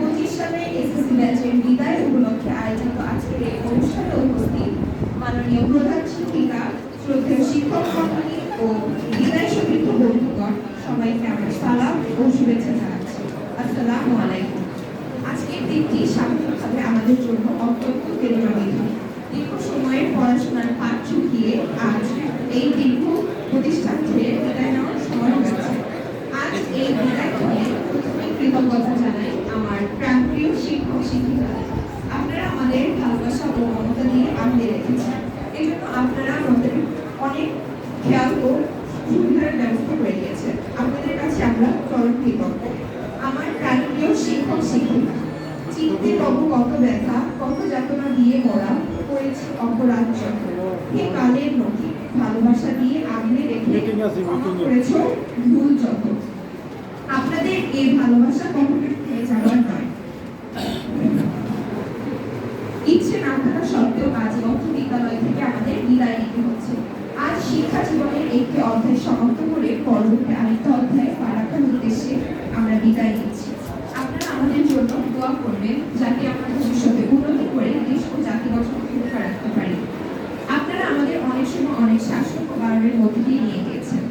পঁচিশ সালে এসএসসি উপলক্ষে আয়োজিত আজকের এই শিক্ষিকা শিক্ষক মন্ডলী ও বিদায় সমৃদ্ধ বন্ধুগণ, সবাইকে আমার সালাম ও শুভেচ্ছা জানাচ্ছি। আসসালামু আলাইকুম। আজকের দিনটি সাময়িকভাবে আমাদের জন্য অত্যন্ত প্রেরণাবিধ দীর্ঘ সময়ের পড়াশোনার পাঠ চুকিয়ে আজ এই দীর্ঘ প্রতিষ্ঠান ছেড়ে বিদায় নেওয়ার সময় হয়েছে আজ এই বিদায় নিয়ে প্রথমে কৃতজ্ঞতা জানাই আমার প্রাণপ্রিয় শিক্ষক। আপনারা আমাদের ভালোবাসা ও মমতা দিয়ে আগলে রেখেছেন। এই জন্য আপনারা আমাদের অনেক খেয়াল ও সুবিধার ব্যবস্থা করে দিয়েছেন। আপনাদের কাছে আমরা চরম কৃতজ্ঞ। আমার প্রাণপ্রিয় শিক্ষক শিক্ষিকা চিনতে পাবো কত ব্যথা কত যাতনা দিয়ে মরা করেছি অপরাধ যত হে কালের নদী ভালোবাসা দিয়ে আগলে রেখে। করেছ ভুল যত আপনাদের এই ভালোবাসা কখনো হয়ে যাওয়ার নয় ইচ্ছে না থাকা সত্ত্বেও আজ অর্থ বিদ্যালয় থেকে আমাদের বিদায় নিতে হচ্ছে। আজ শিক্ষা জীবনের একটি অধ্যায় সমাপ্ত করে পরবর্তী আরেকটা অধ্যায়ে পা রাখার উদ্দেশ্যে আমরা বিদায় নিচ্ছি। আপনারা আমাদের জন্য দোয়া করবেন যাতে আমরা ভবিষ্যতে উন্নতি করে দেশ ও জাতি গঠন ভূমিকা রাখতে পারি। আপনারা আমাদের অনেক সময় অনেক শাসন ও বারণের মধ্যে দিয়ে নিয়ে গিয়েছেন।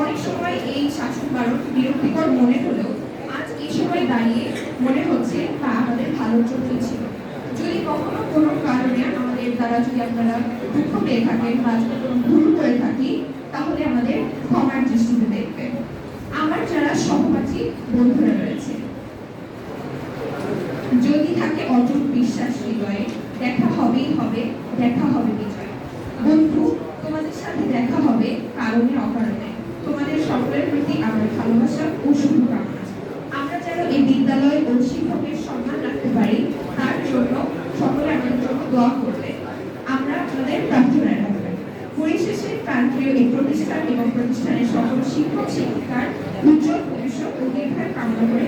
অনেক সময় এই শাসন বারণ বিরক্তিকর মনে হলেও আজ এই সময় দাঁড়িয়ে মনে হচ্ছে তা আমাদের ভালোর জন্যই ছিল। যদি কখনো কোনো যদি আপনারা দুঃখ পেয়ে থাকেন বা ভুল করে থাকি, তাহলে আমাদের ক্ষমার দৃষ্টিতে দেখবেন। আমার যারা সহপাঠী বন্ধুরা রয়েছে, যদি থাকে অটুট বিশ্বাস হৃদয়ে দেখা হবেই হবে, দেখা হবে বিজয়। বন্ধু, তোমাদের সাথে দেখা হবে কারণে অকারণে। তোমাদের সকলের প্রতি আমার ভালোবাসা ও শুভকামনা। আমরা যেন এই বিদ্যালয় ও শিক্ষকের সম্মান রাখতে পারি, তার জন্য সকলে আমাদের জন্য দোয়া করবে আমরা কান্ত্রীয় এই প্রতিষ্ঠান এবং প্রতিষ্ঠানের সকল শিক্ষক, শিক্ষিকার উজ্জ্বল ভবিষ্যৎ ও দীর্ঘায় কামনা করে